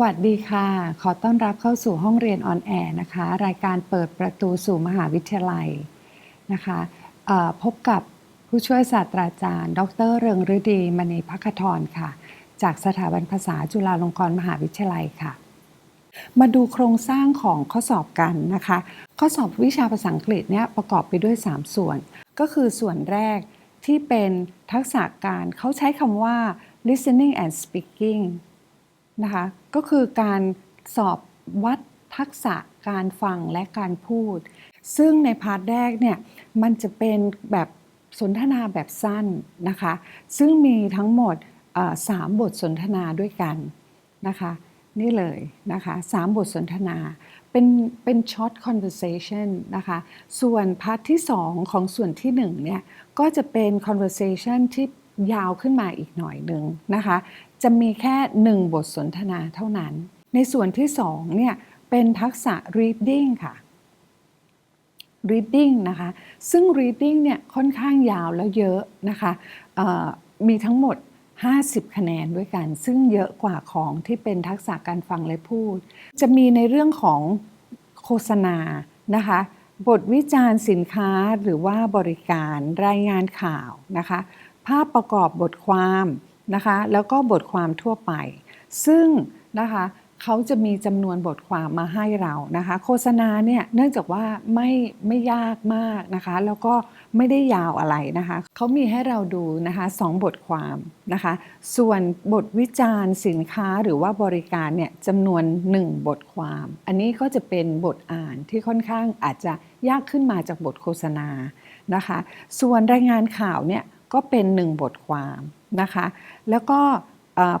วัสดีค่ะ ขอต้อนรับเข้าสู่ห้องเรียนออนแอร์นะคะ รายการเปิดประตูสู่มหาวิทยาลัยนะคะพบกับผู้ช่วยศาสตราจารย์ ดรเริงฤดีมณีพักธรค่ะ จากสถาบันภาษาจุฬาลงกรณ์มหาวิทยาลัยค่ะ มาดูโครงสร้างของข้อสอบกันนะคะ ข้อสอบวิชาภาษาอังกฤษเนี่ยประกอบไปด้วย 3 ส่วน ก็คือส่วนแรกที่เป็นทักษะการเขาใช้คำว่า listening and speaking นะคะก็คือการสอบวัดทักษะการฟังและการพูด ซึ่งในพาร์ทแรกเนี่ยมันจะเป็นแบบสนทนาแบบสั้นนะคะ ซึ่งมีทั้งหมดสามบทสนทนาด้วยกันนะคะ นี่เลยนะคะสามบทสนทนา เป็นเป็น short conversation นะคะ ส่วนพาร์ทที่2ของส่วนที่1เนี่ยก็จะเป็น conversation ที่ยาวขึ้นมาอีกหน่อยหนึ่งนะคะ จะมีแค่ 1 บทสนทนาเท่านั้น ในส่วนที่2เนี่ยเป็นทักษะ reading ค่ะ reading นะคะ ซึ่ง reading เนี่ยค่อนข้างยาวแล้วเยอะนะคะมีทั้งหมด 50 คะแนนด้วยกัน ซึ่งเยอะกว่าของที่เป็นทักษะการฟังและพูด จะมีในเรื่องของโฆษณานะคะ บทวิจารณ์สินค้าหรือว่าบริการรายงานข่าวนะคะ ภาพประกอบบทความ นะคะ แล้วก็บทความทั่วไป ซึ่งนะคะเขาจะมีจำนวนบทความมาให้เรานะคะ โฆษณาเนี่ยเนื่องจากว่าไม่ไม่ยากมากนะคะ แล้วก็ไม่ได้ยาวอะไรนะคะเขามีให้เราดูนะคะสองบทความนะคะ ส่วนบทวิจารณ์สินค้าหรือว่าบริการเนี่ยจำนวน 1 บทความ อันนี้ก็จะเป็นบทอ่านที่ค่อนข้างอาจจะยากขึ้นมาจากบทโฆษณานะคะ ส่วนรายงานข่าวเนี่ยก็เป็น 1 บทความ นะคะ แล้วก็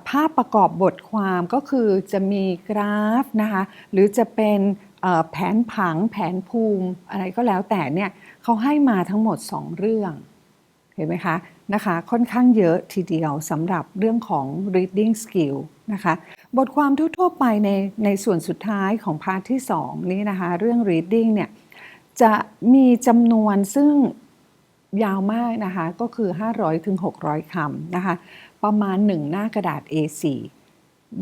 ภาพประกอบบทความก็คือจะมีกราฟนะคะหรือจะเป็นแผนผังแผนภูมิอะไรก็แล้วแต่เนี่ยเขาให้มาทั้งหมด 2 เรื่อง เห็นไหมคะนะคะค่อนข้างเยอะทีเดียวสำหรับเรื่องของ reading skill นะคะบทความทั่วๆไปในในส่วนสุดท้ายของพาร์ทที่ 2 นี้นะคะ เรื่อง reading เนี่ยจะมีจำนวนซึ่ง ยาวมากนะคะ ก็คือ 500ถึง600คำนะคะ ประมาณ 1 หน้ากระดาษ A4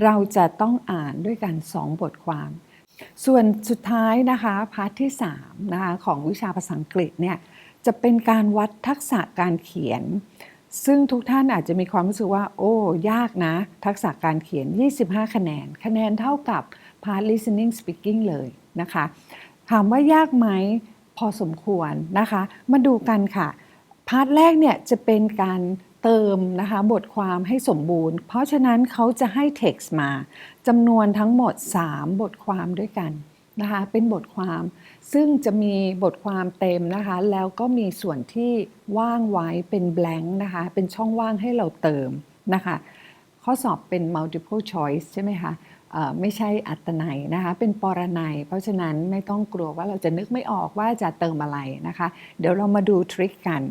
เราจะต้องอ่านด้วยกัน 2 บทความ ส่วนสุดท้ายนะคะพาร์ทที่3นะคะของวิชาภาษาอังกฤษเนี่ยจะเป็นการวัดทักษะการเขียน ซึ่งทุกท่านอาจจะมีความรู้สึกว่า โอ้ ยากนะ ทักษะการเขียน 25 คะแนน คะแนนเท่ากับ part listening speaking เลยนะคะ ถามว่ายากไหม พอสมควรนะคะ มาดูกันค่ะพาร์ทแรกเนี่ยจะเป็นการเติมนะคะบทความให้สมบูรณ์ เพราะฉะนั้นเขาจะให้ text มาจำนวนทั้งหมด 3 บทความด้วยกันนะคะเป็นบทความซึ่งจะมีบทความเต็มนะคะ แล้วก็มีส่วนที่ว่างไว้เป็น blank นะคะ เป็นช่องว่างให้เราเติมนะคะ ข้อสอบเป็น multiple choice ใช่ไหมคะเอ่อ ไม่ใช่อัตนัยนะคะ เป็นปรนัย เพราะฉะนั้นไม่ต้องกลัวว่าเราจะนึกไม่ออกว่าจะเติมอะไรนะคะ เดี๋ยวเรามาดูทริคกัน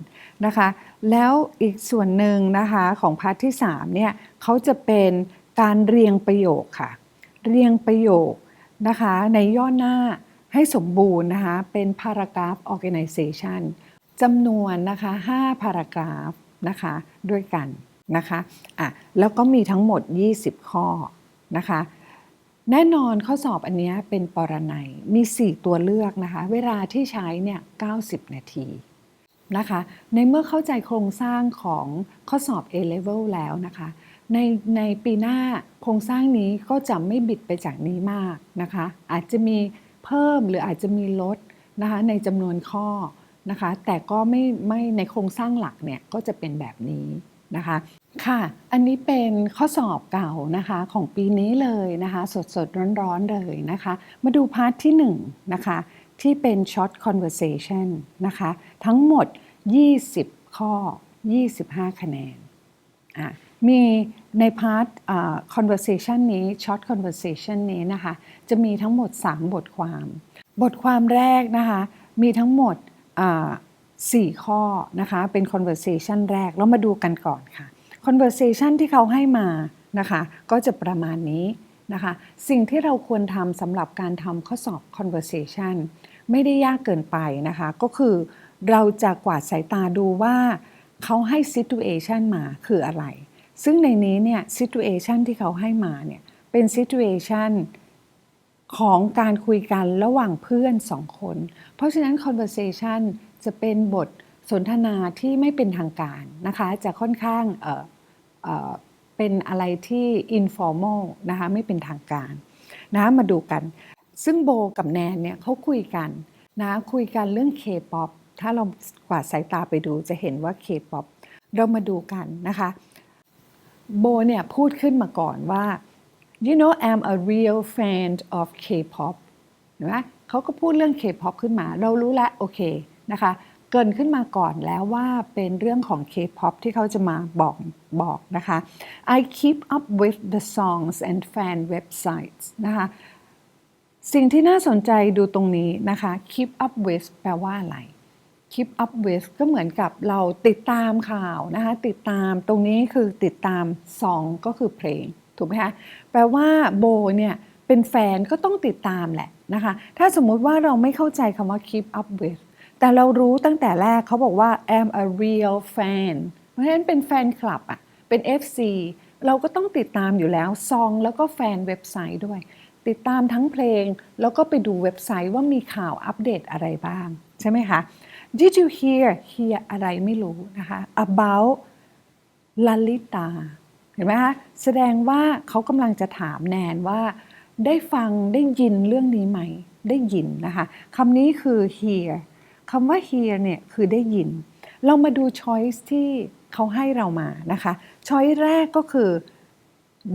นะคะ แล้วอีกส่วนหนึ่งนะคะของพาร์ทที่3เนี่ยเขาจะเป็นการเรียงประโยคค่ะ เรียงประโยคนะคะในย่อหน้าให้สมบูรณ์นะคะ เป็น paragraph organization จำนวนนะคะ5 paragraph นะคะด้วยกันนะคะอะแล้วก็มีทั้งหมด 20 ข้อนะคะ แน่นอนข้อสอบอันนี้เป็นปรนัยมี 4 ตัวเลือกนะคะ เวลาที่ใช้เนี่ย 90 นาทีนะคะ ในเมื่อเข้าใจโครงสร้างของข้อสอบ A-level แล้วนะคะ ในในปีหน้าโครงสร้างนี้ก็จะไม่บิดไปจากนี้มากนะคะ อาจจะมีเพิ่มหรืออาจจะมีลดนะคะในจำนวนข้อนะคะ แต่ก็ไม่ไม่ในโครงสร้างหลักเนี่ยก็จะเป็นแบบนี้นะคะ ค่ะ อันนี้เป็นข้อสอบเก่านะคะของปีนี้เลยนะคะ สดสดร้อนร้อนๆเลยนะคะ มาดูพาร์ทที่1นะคะที่เป็น short conversation นะคะ ทั้งหมด 20 ข้อ 25 คะแนนมีในพาร์ทอ่า conversation นี้ short conversation นี้นะคะ จะมีทั้งหมด 3 บทความ บทความแรกนะคะ มีทั้งหมดอ่าสี่ข้อนะคะ เป็น conversation แรกเรามาดูกันก่อนค่ะ conversation ที่เขาให้มานะคะก็จะประมาณนี้นะคะสิ่งที่เราควรทำสำหรับการทำข้อสอบ conversation ไม่ได้ยากเกินไปนะคะก็คือเราจะกวาดสายตาดูว่าเขาให้ situation มาคืออะไร ซึ่งในนี้เนี่ย situation ที่เขาให้มาเนี่ยเป็น situation ของการคุยกันระหว่างเพื่อนสองคน เพราะฉะนั้น conversation จะเป็นบทสนทนาที่ไม่เป็นทางการนะคะ จะค่อนข้าง เป็นอะไรที่ informal นะคะไม่เป็นทางการนะมาดูกัน ซึ่งโบกับแนนเนี่ยเขาคุยกันนะคุยกันเรื่อง K-POP ถ้าเรากวาดสายตาไปดูจะเห็นว่า K-POP เรามาดูกันนะคะโบเนี่ยพูดขึ้นมาก่อนว่า you know I'm a real fan of K-pop เห็นไหมเขาก็พูดเรื่อง K-pop ขึ้นมา เรารู้แล้วโอเคนะคะ กินขึ้นมาก่อนแล้วว่าเป็นเรื่องของ K-pop ที่เขาจะมาบอกบอกนะคะ I keep up with the songs and fan websites นะคะสิ่งที่น่าสนใจดูตรงนี้นะคะ keep up with แปลว่าอะไร keep up with ก็เหมือนกับเราติดตามข่าวนะคะ ติดตามตรงนี้คือติดตาม song ก็คือเพลง ถูกไหมคะแปลว่าโบเนี่ยเป็นแฟนก็ต้องติดตามแหละนะคะ ถ้าสมมุติว่าเราไม่เข้าใจคำว่า keep up with แต่เรารู้ตั้งแต่แรกเขาบอกว่า am a real fan เพราะฉะนั้นเป็นแฟนคลับอะเป็น FC เราก็ต้องติดตามอยู่แล้วซองแล้วก็แฟนเว็บไซต์ด้วย ติดตามทั้งเพลง แล้วก็ไปดูเว็บไซต์ว่ามีข่าวอัปเดตอะไรบ้าง ใช่ไหมคะ Did you hear hear อะไรไม่รู้นะคะ about ลลิตา เห็นไหมคะแสดงว่าเขากำลังจะถามแนนว่า ได้ฟังได้ยินเรื่องนี้ไหม ได้ยินนะคะคำนี้คือ hear คำว่า hear เนี่ยคือได้ยิน เรามาดู choice ที่เขาให้เรามานะคะ choice แรกก็คือ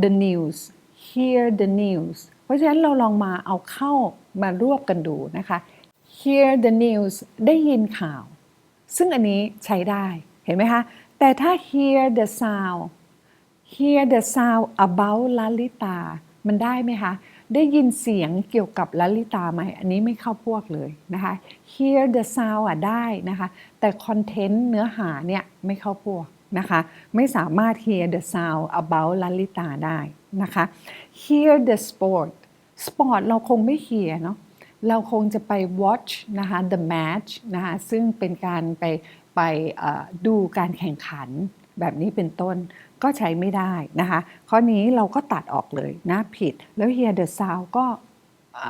the news hear the news เพราะฉะนั้นเราลองมาเอาเข้ามารวบกันดูนะคะ hear the news ได้ยินข่าว ซึ่งอันนี้ใช้ได้เห็นไหมคะ แต่ถ้า hear the sound hear the sound about ลลิตา มันได้ไหมคะ ได้ยินเสียงเกี่ยวกับลลิตาไหมอันนี้ไม่เข้าพวกเลยนะคะ hear the sound อะได้นะคะ แต่ content เนื้อหาเนี่ยไม่เข้าพวกนะคะ ไม่สามารถ hear the sound about ลลิตาได้นะคะ hear the sport sport เราคงไม่ hear เนาะเราคงจะไป watch นะคะ the match นะคะซึ่งเป็นการไปไปดูการแข่งขันแบบนี้เป็นต้น ก็ใช้ไม่ได้นะคะ ข้อนี้เราก็ตัดออกเลยนะผิดแล้ว hear the sound ก็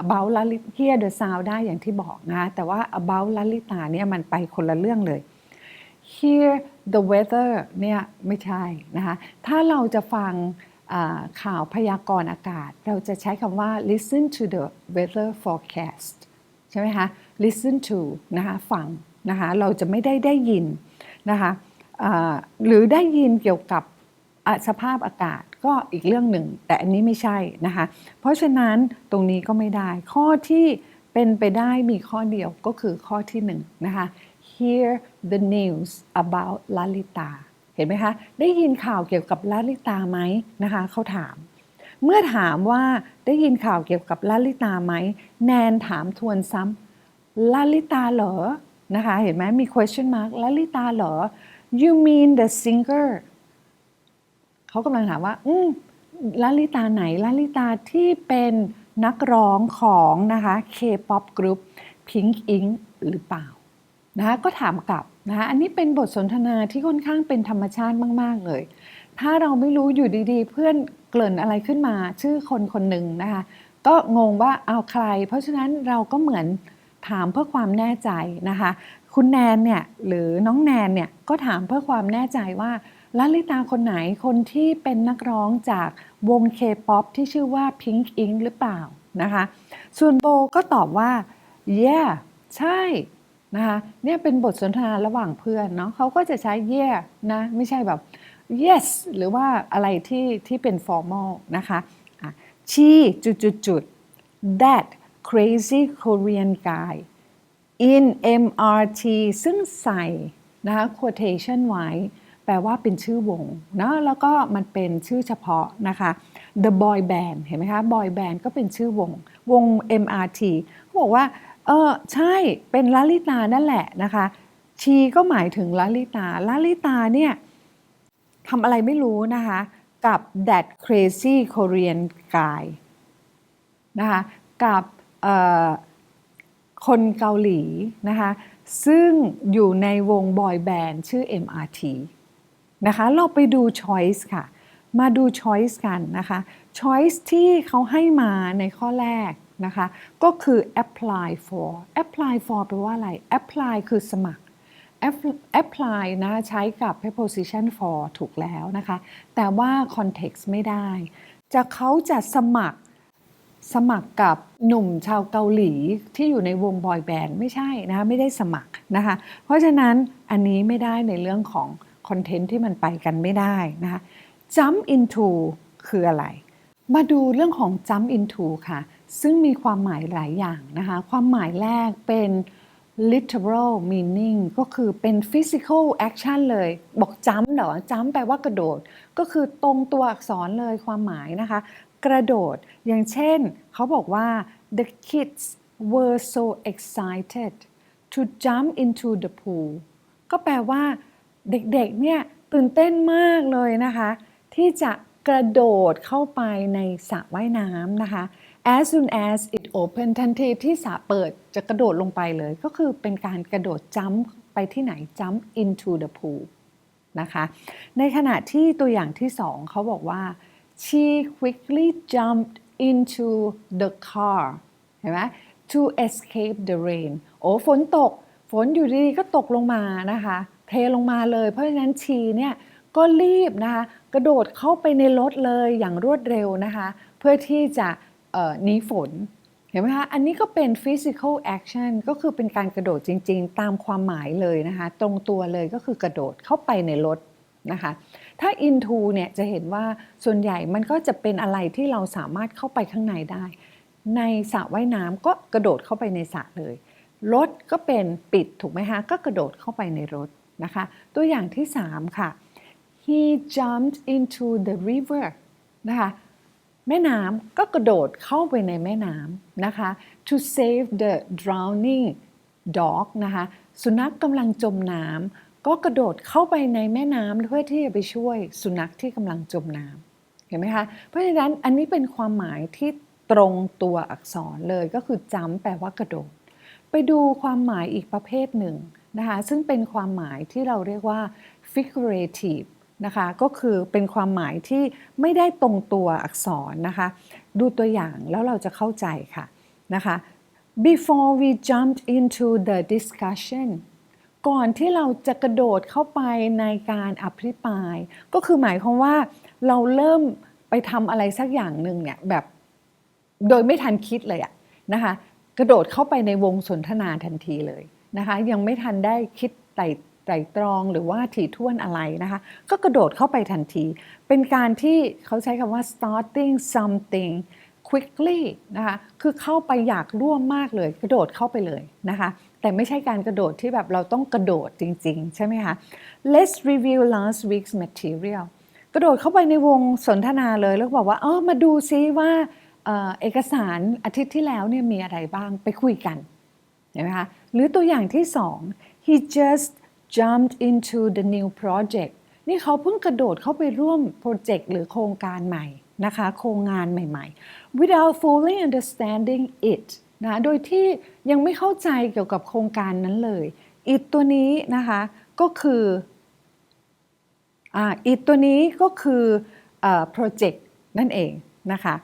about ลลิ hear the sound ได้อย่างที่บอกนะแต่ว่า about ลลิตาเนี่ยมันไปคนละเรื่องเลย hear the weather เนี่ยไม่ใช่นะคะถ้าเราจะฟังข่าวพยากรณ์อากาศ เราจะใช้คำว่า listen to the weather forecast ใช่ไหมคะ listen to นะคะฟังนะคะเราจะไม่ได้ได้ยินนะคะหรือได้ยินเกี่ยวกับ สภาพอากาศก็อีกเรื่องหนึ่ง แต่อันนี้ไม่ใช่นะคะ เพราะฉะนั้นตรงนี้ก็ไม่ได้ ข้อที่เป็นไปได้มีข้อเดียวก็คือข้อที่หนึ่งนะคะ hear the news about ลลิตา เห็นไหมคะ ได้ยินข่าวเกี่ยวกับลลิตาไหมนะคะเขาถาม เมื่อถามว่าได้ยินข่าวเกี่ยวกับลลิตาไหม แนนถามทวนซ้ำลลิตาเหรอนะคะ เห็นไหมมี question mark ลลิตาเหรอ you mean the singer เขากำลังถามว่า อืมลลิตาไหนลลิตาที่เป็นนักร้องของนะคะ K-pop group Pink Ink หรือเปล่านะคะก็ถามกลับนะคะอันนี้เป็นบทสนทนาที่ค่อนข้างเป็นธรรมชาติมาก ๆ เลย ถ้าเราไม่รู้อยู่ดีๆ เพื่อนเกริ่นอะไรขึ้นมา ชื่อคนคนหนึ่งนะคะ ก็งงว่าเอาใคร เพราะฉะนั้นเราก็เหมือนถามเพื่อความแน่ใจนะคะ คุณแนนเนี่ยหรือน้องแนนเนี่ยก็ถามเพื่อความแน่ใจว่า ลลิตาคนไหนคนที่เป็นนักร้องจากวง K-POP ที่ชื่อว่า Pink Ink หรือเปล่านะคะ ส่วนโบก็ตอบว่า yeah ใช่นะคะเนี่ยเป็นบทสนทนาระหว่างเพื่อนเนาะเขาก็จะใช้ yeah นะ ไม่ใช่แบบ yes หรือว่าอะไรที่ที่เป็น formal นะคะอะ she จุดจุดจุด that crazy Korean guy in MRT ซึ่งใส่นะคะ quotation ไว้ แปลว่าเป็นชื่อวงนะแล้วก็มันเป็นชื่อเฉพาะนะคะ The Boy Band เห็นไหมคะ Boy Band ก็เป็นชื่อวง วง MRT เขาบอกว่าเออใช่เป็นลลิตานั่นแหละนะคะ ชีก็หมายถึงลลิตาลลิตาเนี่ยทำอะไรไม่รู้นะคะ กับ that crazy Korean guy นะคะกับเอ่อคนเกาหลีนะคะ ซึ่งอยู่ในวงบอยแบนด์ชื่อ MRT นะคะ เราไปดู choice ค่ะ มาดู choice กันนะคะ choice ที่เขาให้มาในข้อแรกนะคะ ก็คือ apply for apply for แปลว่าอะไร apply คือสมัคร apply นะใช้กับ preposition for ถูกแล้วนะคะ แต่ว่า context ไม่ได้ จะเขาจะสมัครสมัครกับหนุ่มชาวเกาหลีที่อยู่ในวงบอยแบนด์ไม่ใช่นะคะไม่ได้สมัครนะคะ เพราะฉะนั้นอันนี้ไม่ได้ในเรื่องของ คอนเทนต์ที่มันไปกันไม่ได้นะคะ jump into คืออะไร มาดูเรื่องของ jump into ค่ะ ซึ่งมีความหมายหลายอย่างนะคะ ความหมายแรกเป็น literal meaning ก็คือเป็น physical action เลย บอก jump เหรอ jump แปลว่ากระโดด ก็คือตรงตัวอักษรเลยความหมายนะคะ กระโดด อย่างเช่น เขาบอกว่า the kids were so excited to jump into the pool ก็แปลว่า เด็กๆเนี่ยตื่นเต้นมากเลยนะคะ ที่จะกระโดดเข้าไปในสระว่ายน้ำนะคะ as soon as it open ทันทีที่สระเปิดจะกระโดดลงไปเลย ก็คือเป็นการกระโดด jump ไปที่ไหน jump into the pool นะคะ ในขณะที่ตัวอย่างที่สองเขาบอกว่า she quickly jumped into the car เห็นไหม to escape the rain โอ้ฝนตก ฝนอยู่ดีๆก็ตกลงมานะคะ เทลงมาเลย เพราะฉะนั้นชีเนี่ยก็รีบนะคะกระโดดเข้าไปในรถเลยอย่างรวดเร็วนะคะ เพื่อที่จะหนีฝนเห็นไหมคะ อันนี้ก็เป็น physical action ก็คือเป็นการกระโดดจริง ๆ ตามความหมายเลยนะคะ ตรงตัวเลยก็คือกระโดดเข้าไปในรถนะคะ ถ้า into เนี่ยจะเห็นว่าส่วนใหญ่มันก็จะเป็นอะไรที่เราสามารถเข้าไปข้างในได้ ในสระว่ายน้ำก็กระโดดเข้าไปในสระเลย รถก็เป็นปิดถูกไหมคะ ก็กระโดดเข้าไปในรถ นะคะ ตัวอย่างที่ 3 ค่ะ he jumped into the river นะคะแม่น้ำก็กระโดดเข้าไปในแม่น้ำนะคะ to save the drowning dog นะคะสุนัขกำลังจมน้ำก็กระโดดเข้าไปในแม่น้ำเพื่อที่จะไปช่วยสุนัขที่กำลังจมน้ำเห็นไหมคะ เพราะฉะนั้นอันนี้เป็นความหมายที่ตรงตัวอักษรเลยก็คือจำแปลว่ากระโดด ไปดูความหมายอีกประเภทหนึ่ง นะคะซึ่งเป็นความหมายที่เราเรียกว่า figurative นะคะก็คือเป็นความหมายที่ไม่ได้ตรงตัวอักษรนะคะดูตัวอย่างแล้วเราจะเข้าใจค่ะนะคะ before we jumped into the discussion ก่อนที่เราจะกระโดดเข้าไปในการอภิปราย ก็คือหมายความว่าเราเริ่มไปทำอะไรสักอย่างหนึ่งเนี่ยแบบโดยไม่ทันคิดเลยอะนะคะกระโดดเข้าไปในวงสนทนาทันทีเลย นะคะยังไม่ทันได้คิดไตร่ไตร่ตรองหรือว่าถี่ถ้วนอะไรนะคะ ก็กระโดดเข้าไปทันที เป็นการที่เขาใช้คำว่า starting something quickly นะคะคือเข้าไปอยากร่วมมากเลย กระโดดเข้าไปเลยนะคะ แต่ไม่ใช่การกระโดดที่แบบเราต้องกระโดดจริง ๆ ใช่ไหมคะ Let's review last week's material กระโดดเข้าไปในวงสนทนาเลยแล้วบอกว่าเออมาดูซิว่าเอ่อเอกสารอาทิตย์ที่แล้วเนี่ยมีอะไรบ้างไปคุยกันเห็นไหมคะ หรือตัวอย่างที่สอง he just jumped into the new project นี่เขาเพิ่งกระโดดเข้าไปร่วมโปรเจกต์หรือโครงการใหม่นะคะโครงงานใหม่ๆ without fully understanding it นะโดยที่ยังไม่เข้าใจเกี่ยวกับโครงการนั้นเลย it ตัวนี้นะคะก็คืออ่า it ตัวนี้ก็คือเอ่อ project นั่นเองนะคะ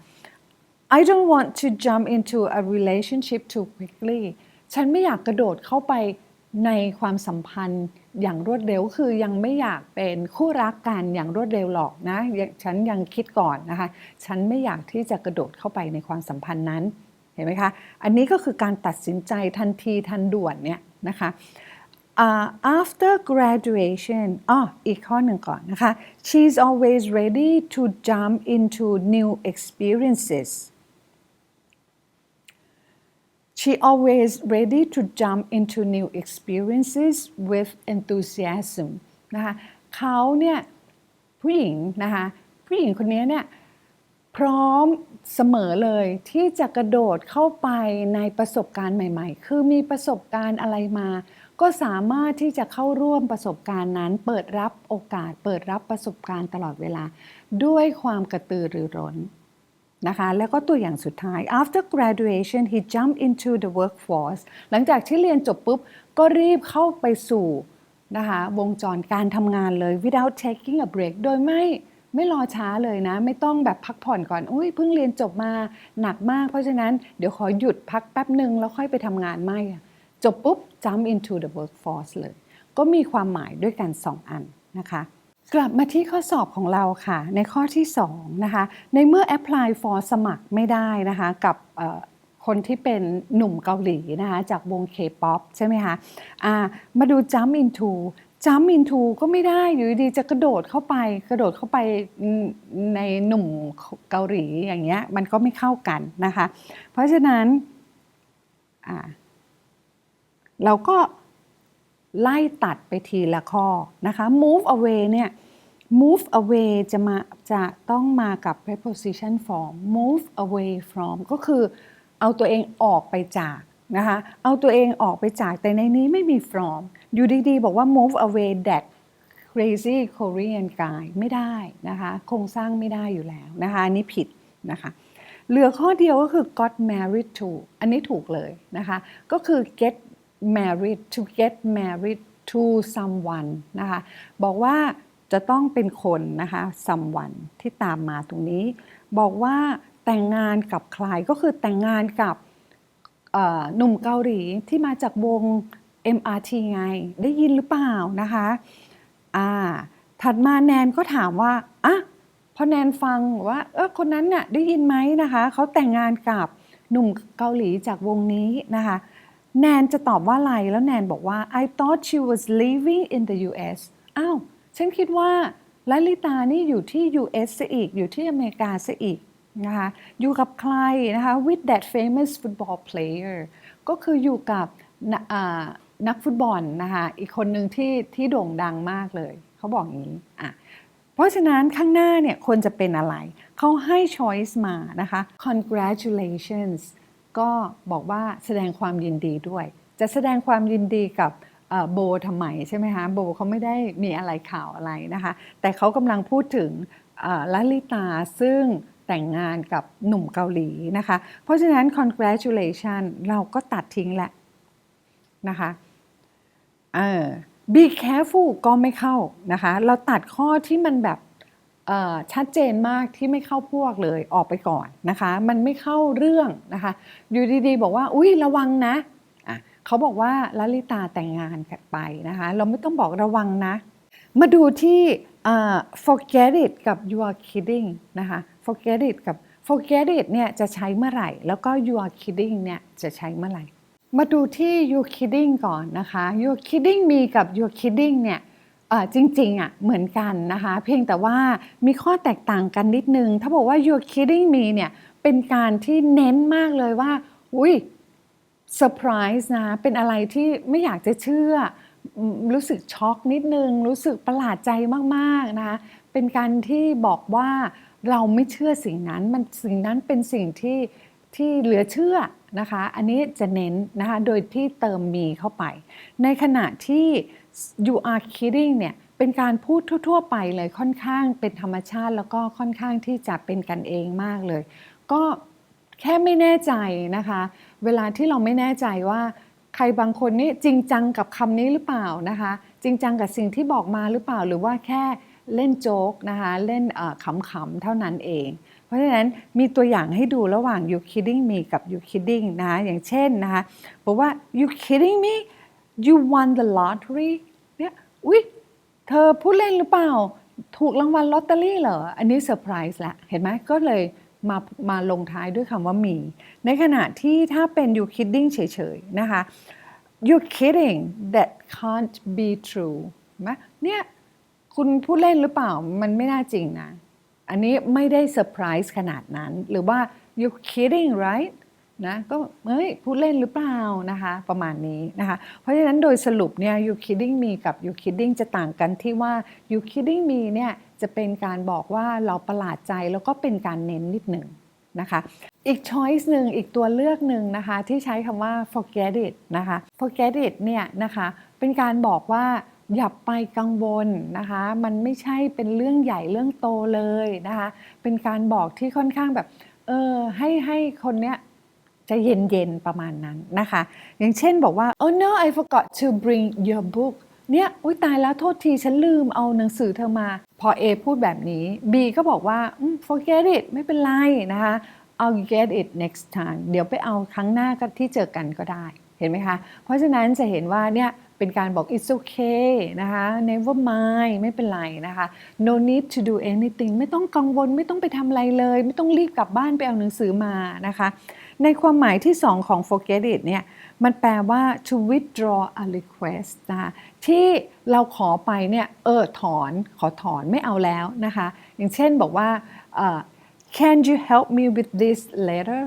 I don't want to jump into a relationship too quickly ฉันไม่อยากกระโดดเข้าไปในความสัมพันธ์อย่างรวดเร็วคือยังไม่อยากเป็นคู่รักกันอย่างรวดเร็วหรอกนะฉันยังคิดก่อนนะคะ ฉันไม่อยากที่จะกระโดดเข้าไปในความสัมพันธ์นั้นเห็นไหมคะอันนี้ก็คือการตัดสินใจทันทีทันด่วนเนี่ยนะคะ uh, after graduation อ๋ออีกข้อหนึ่งก่อนนะคะ she's always ready to jump into new experiences she always ready to jump into new experiences with enthusiasm นะคะเขาเนี่ยผู้หญิงนะคะผู้หญิงคนนี้เนี่ยพร้อมเสมอเลยที่จะกระโดดเข้าไปในประสบการณ์ใหม่ ๆ คือมีประสบการณ์อะไรมา ก็สามารถที่จะเข้าร่วมประสบการณ์นั้น เปิดรับโอกาส เปิดรับประสบการณ์ตลอดเวลา ด้วยความกระตือรือร้น นะคะแล้วก็ตัวอย่างสุดท้าย after graduation he jumped into the workforce หลังจากที่เรียนจบปุ๊บ ก็รีบเข้าไปสู่นะคะวงจรการทำงานเลย without taking a break โดยไม่ไม่รอช้าเลยนะ ไม่ต้องแบบพักผ่อนก่อนอุ้ยเพิ่งเรียนจบมาหนักมาก เพราะฉะนั้นเดี๋ยวขอหยุดพักแป๊บหนึ่งแล้วค่อยไปทำงานไม่จบปุ๊บ jump into the workforce เลย ก็มีความหมายด้วยกัน 2 อันนะคะ กลับมาที่ข้อสอบของเราค่ะ ในข้อที่2นะคะในเมื่อ apply for สมัครไม่ได้นะคะกับคนที่เป็นหนุ่มเกาหลีนะคะจากวง K-POP ใช่ไหมคะอ่ามาดู jump into jump into ก็ไม่ได้อยู่ดีๆจะกระโดดเข้าไป กระโดดเข้าไปในหนุ่มเกาหลีอย่างเงี้ยมันก็ไม่เข้ากันนะคะ เพราะฉะนั้นเราก็ ไล่ตัดไปทีละข้อนะคะ move away เนี่ย move away จะมาจะต้องมากับ preposition form move away from ก็คือเอาตัวเองออกไปจากนะคะ เอาตัวเองออกไปจากแต่ในนี้ไม่มี from อยู่ดีๆ บอกว่า move away that crazy Korean guy ไม่ได้นะคะ โครงสร้างไม่ได้อยู่แล้วนะคะอันนี้ผิดนะคะ เหลือข้อเดียวก็คือ got married to อันนี้ถูกเลยนะคะ ก็คือ get married to get married to someone นะคะบอกว่าจะต้องเป็นคนนะคะ someone ที่ตามมาตรงนี้ บอกว่าแต่งงานกับใครก็คือแต่งงานกับหนุ่มเกาหลีที่มาจากวง MRT ไง ได้ยินหรือเปล่านะคะอ่าถัดมาแนนก็ถามว่าอะพอแนนฟังว่าเออคนนั้นน่ะได้ยินไหมนะคะเขาแต่งงานกับหนุ่มเกาหลีจากวงนี้นะคะ แนนจะตอบว่าอะไร แล้วแนนบอกว่า I thought she was living in the U.S. อ้าว ฉันคิดว่าลลิตานี่อยู่ที่ U.S. ซะอีก อยู่ที่อเมริกาซะอีกนะคะอยู่กับใครนะคะ with that famous football player ก็คืออยู่กับน,นักฟุตบอลนะคะอีกคนหนึ่งที่ที่โด่งดังมากเลยเขาบอกอย่างนี้อะเพราะฉะนั้นข้างหน้าเนี่ยควรจะเป็นอะไร เขาให้ choice มานะคะ congratulations ก็บอกว่าแสดงความยินดีด้วย จะแสดงความยินดีกับโบทำไมใช่ไหมคะโบเขาไม่ได้มีอะไรข่าวอะไรนะคะ แต่เขากำลังพูดถึงลลิตาซึ่งแต่งงานกับหนุ่มเกาหลีนะคะ เพราะฉะนั้น congratulation เราก็ตัดทิ้งแหละนะคะเออ be careful ก็ไม่เข้านะคะ เราตัดข้อที่มันแบบ ชัดเจนมากที่ไม่เข้าพวกเลยออกไปก่อนนะคะ มันไม่เข้าเรื่องนะคะ อยู่ดีๆ บอกว่า อุ้ยระวังนะะเขาบอกว่าลลิตาแต่งงานกันไปนะคะ เราไม่ต้องบอกระวังนะ มาดูที่ forget it กับ you are kidding นะคะ forget it กับ forget it เนี่ยจะใช้เมื่อไหร่ แล้วก็ you are kidding เนี่ยจะใช้เมื่อไหร่ มาดูที่ you kidding ก่อนนะคะ you kidding me กับ you kidding เนี่ย จริงๆอะเหมือนกันนะคะ เพียงแต่ว่ามีข้อแตกต่างกันนิดนึง ถ้าบอกว่า your kidding me เนี่ยเป็นการที่เน้นมากเลยว่า อุ้ยเซอร์ไพรส์นะ เป็นอะไรที่ไม่อยากจะเชื่อ รู้สึกช็อกนิดนึง รู้สึกประหลาดใจมากๆนะคะ เป็นการที่บอกว่าเราไม่เชื่อสิ่งนั้น มันสิ่งนั้นเป็นสิ่งที่ที่เหลือเชื่อ นะคะ อันนี้จะเน้นนะคะ โดยที่เติมมีเข้าไป ในขณะที่ you are kidding เนี่ย เป็นการพูดทั่ว ๆ ไปเลยค่อนข้างเป็นธรรมชาติแล้วก็ค่อนข้างที่จะเป็นกันเองมากเลย ก็แค่ไม่แน่ใจนะคะ เวลาที่เราไม่แน่ใจว่าใครบางคนนี่จริงจังกับคำนี้หรือเปล่านะคะ จริงจังกับสิ่งที่บอกมาหรือเปล่า หรือว่าแค่เล่นโจ๊กนะคะ เล่นขำๆเท่านั้นเอง เพราะฉะนั้นมีตัวอย่างให้ดูระหว่าง you kidding me กับ you kidding นะอย่างเช่นนะคะบอกว่า you kidding me you won the lottery เนี่ยอุ๊ยเธอพูดเล่นหรือเปล่า ถูกรางวัลลอตเตอรี่เหรอ อันนี้เซอร์ไพรส์ละเห็นไหมก็เลยมามาลงท้ายด้วยคำว่ามี ในขณะที่ถ้าเป็น you kidding เฉยๆนะคะ you kidding that can't be true ไหมเนี่ยคุณพูดเล่นหรือเปล่ามันไม่น่าจริงนะ อันนี้ไม่ได้เซอร์ไพรส์ขนาดนั้น หรือว่า you kidding right นะก็เฮ้ยพูดเล่นหรือเปล่านะคะประมาณนี้นะคะเพราะฉะนั้นโดยสรุปเนี่ย you kidding me กับ you kidding จะต่างกันที่ว่า you kidding me เนี่ยจะเป็นการบอกว่าเราประหลาดใจแล้วก็เป็นการเน้นนิดหนึ่งนะคะอีก choice หนึ่งอีกตัวเลือกหนึ่งนะคะที่ใช้คำว่า forget it นะคะ forget it เนี่ยนะคะเป็นการบอกว่า อย่าไปกังวลนะคะ มันไม่ใช่เป็นเรื่องใหญ่เรื่องโตเลยนะคะ เป็นการบอกที่ค่อนข้างแบบ เออให้ให้คนเนี้ยจะเย็นๆประมาณนั้นนะคะ อย่างเช่นบอกว่า oh no I forgot to bring your book เนี่ยอุ้ยตายแล้วโทษทีฉันลืมเอาหนังสือเธอมา พอ A พูดแบบนี้ B ก็บอกว่า forget it ไม่เป็นไรนะคะ I'll get it next time เดี๋ยวไปเอาครั้งหน้าก็ที่เจอกันก็ได้ เห็นไหมคะ เพราะฉะนั้นจะเห็นว่าเนี่ย เป็นการบอก it's okay นะคะ never mind ไม่เป็นไรนะคะ no need to do anything ไม่ต้องกังวลไม่ต้องไปทำอะไรเลย ไม่ต้องรีบกลับบ้านไปเอาหนังสือมานะคะ ในความหมายที่สองของ forget it เนี่ยมันแปลว่า to withdraw a request นะคะที่เราขอไปเนี่ยเออถอนขอถอนไม่เอาแล้วนะคะ อย่างเช่นบอกว่าเอ่อ can you help me with this later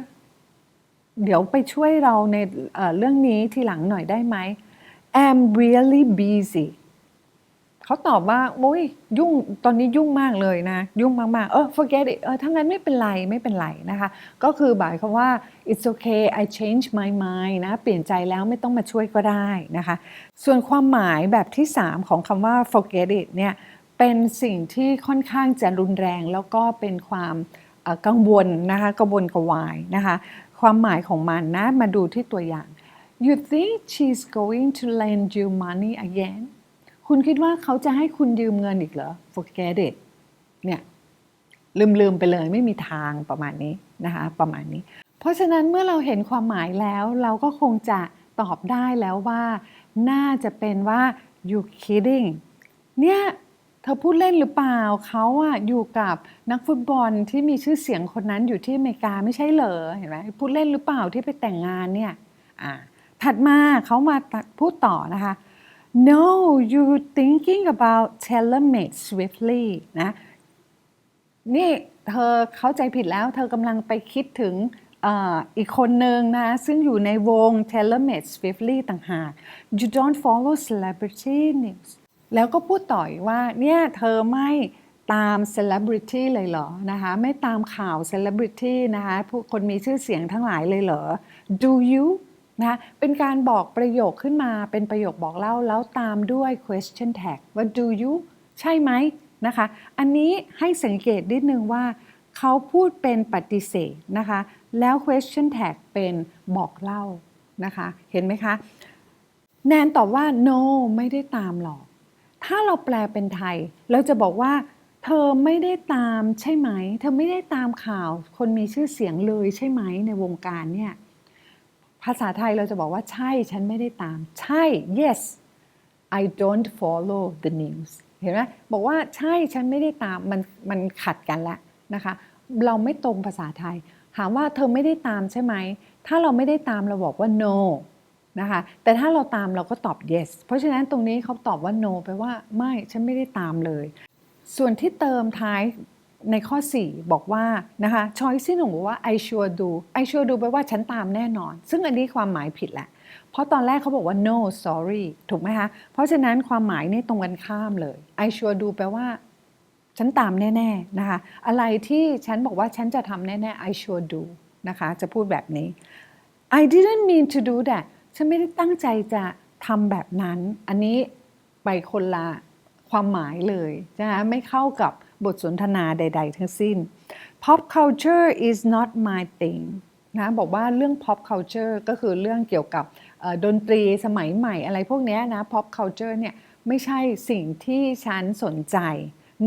เดี๋ยวไปช่วยเราในเเรื่องนี้ทีหลังหน่อยได้ไหม I'm really busy เขาตอบว่าโอ้ยยุ่งตอนนี้ยุ่งมากเลยนะ ยุ่งมากๆ เออ forget it เออถ้างั้นไม่เป็นไรไม่เป็นไรนะคะ ก็คือหมายความว่า it's okay I change my mind นะ เปลี่ยนใจแล้วไม่ต้องมาช่วยก็ได้นะคะ ส่วนความหมายแบบที่ 3 ของคำว่า forget it เนี่ยเป็นสิ่งที่ค่อนข้างจะรุนแรง แล้วก็เป็นความกังวลนะคะกระวนกวายนะคะ ความหมายของมันนะมาดูที่ตัวอย่าง you think she's going to lend you money again คุณคิดว่าเขาจะให้คุณยืมเงินอีกเหรอ forget it เนี่ยลืมๆไปเลยไม่มีทางประมาณนี้นะคะประมาณนี้ เพราะฉะนั้นเมื่อเราเห็นความหมายแล้วเราก็คงจะตอบได้แล้วว่า น่าจะเป็นว่า you kidding เนี่ยเธอพูดเล่นหรือเปล่าเขาอะอยู่กับนักฟุตบอลที่มีชื่อเสียงคนนั้นอยู่ที่อเมริกาไม่ใช่เหรอเห็นไหมพูดเล่นหรือเปล่าที่ไปแต่งงานเนี่ยอ่า ถัดมาเขามาพูดต่อนะคะ no you thinking about telemate swiftly นะนี่เธอเข้าใจผิดแล้ว เธอกำลังไปคิดถึงอ,อีกคนนึงนะซึ่งอยู่ในวง TaylorMade Swiftly ต่างหาก you don't follow celebrity news แล้วก็พูดต่อยว่าเนี่ยเธอไม่ตาม celebrity เลยเหรอนะคะไม่ตามข่าว celebrity นะคะผู้คนมีชื่อเสียงทั้งหลายเลยเหรอ do you นะเป็นการบอกประโยคขึ้นมาเป็นประโยคบอกเล่าแล้วตามด้วย question tag ว่า do you ใช่ไหมนะคะ อันนี้ให้สังเกตนิดนึงว่าเขาพูดเป็นปฏิเสธนะคะ แล้ว question tag เป็นบอกเล่านะคะ เห็นไหมคะ แนนตอบว่า no ไม่ได้ตามหรอก ถ้าเราแปลเป็นไทย เราจะบอกว่า เธอไม่ได้ตามใช่ไหม เธอไม่ได้ตามข่าว คนมีชื่อเสียงเลยใช่ไหมในวงการเนี่ย ภาษาไทยเราจะบอกว่าใช่ฉันไม่ได้ตาม ใช่ yes I don't follow the news เห็นไหมบอกว่าใช่ฉันไม่ได้ตามมันมันขัดกันแล้วนะคะ เราไม่ตรงภาษาไทย ถามว่าเธอไม่ได้ตามใช่ไหม ถ้าเราไม่ได้ตามเราบอกว่า no นะคะแต่ถ้าเราตามเราก็ตอบ yes เพราะฉะนั้นตรงนี้เขาตอบว่า no แปว่าไม่ฉันไม่ได้ตามเลย ส่วนที่เติมท้าย ในข้อ 4 บอกว่านะคะช้อยที่หนึ่งบอกว่า I sure do I sure do แปลว่าฉันตามแน่นอน ซึ่งอันนี้ความหมายผิดแหละ เพราะตอนแรกเขาบอกว่า no sorry ถูกไหมคะ เพราะฉะนั้นความหมายนี่ตรงกันข้ามเลย I sure do แปลว่า ฉันตามแน่ๆนะคะ อะไรที่ฉันบอกว่าฉันจะทำแน่ๆ I sure do นะคะ จะพูดแบบนี้ I didn't mean to do that ฉันไม่ได้ตั้งใจจะทำแบบนั้น อันนี้ไปคนละความหมายเลยนะคะไม่เข้ากับ บทสนทนาใด ๆ ทั้งสิ้น pop culture is not my thing นะบอกว่าเรื่อง pop culture ก็คือเรื่องเกี่ยวกับดนตรีสมัยใหม่อะไรพวกนี้นะ pop culture เนี่ยไม่ใช่สิ่งที่ฉันสนใจ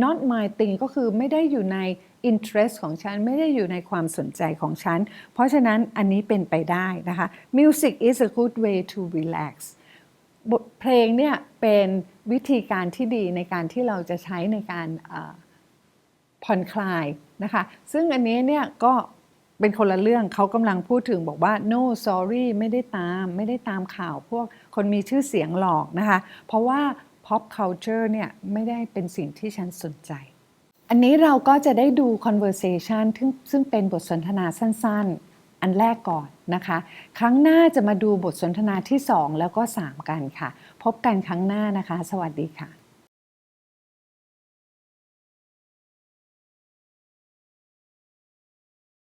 not my thing ก็คือไม่ได้อยู่ใน interest ของฉัน ไม่ได้อยู่ในความสนใจของฉัน เพราะฉะนั้นอันนี้เป็นไปได้นะคะ music is a good way to relax บทเพลงเนี่ยเป็นวิธีการที่ดีในการที่เราจะใช้ในการ ผ่อนคลายนะคะ ซึ่งอันนี้เนี่ยก็เป็นคนละเรื่องเขากำลังพูดถึงบอกว่า no sorry ไม่ได้ตามไม่ได้ตามข่าวพวกคนมีชื่อเสียงหลอกนะคะ เพราะว่า pop culture เนี่ยไม่ได้เป็นสิ่งที่ฉันสนใจ อันนี้เราก็จะได้ดู conversation ซึ่งซึ่งเป็นบทสนทนาสั้นๆ อันแรกก่อนนะคะ ครั้งหน้าจะมาดูบทสนทนาที่ 2 แล้วก็ 3 กันค่ะ พบกันครั้งหน้านะคะ สวัสดีค่ะ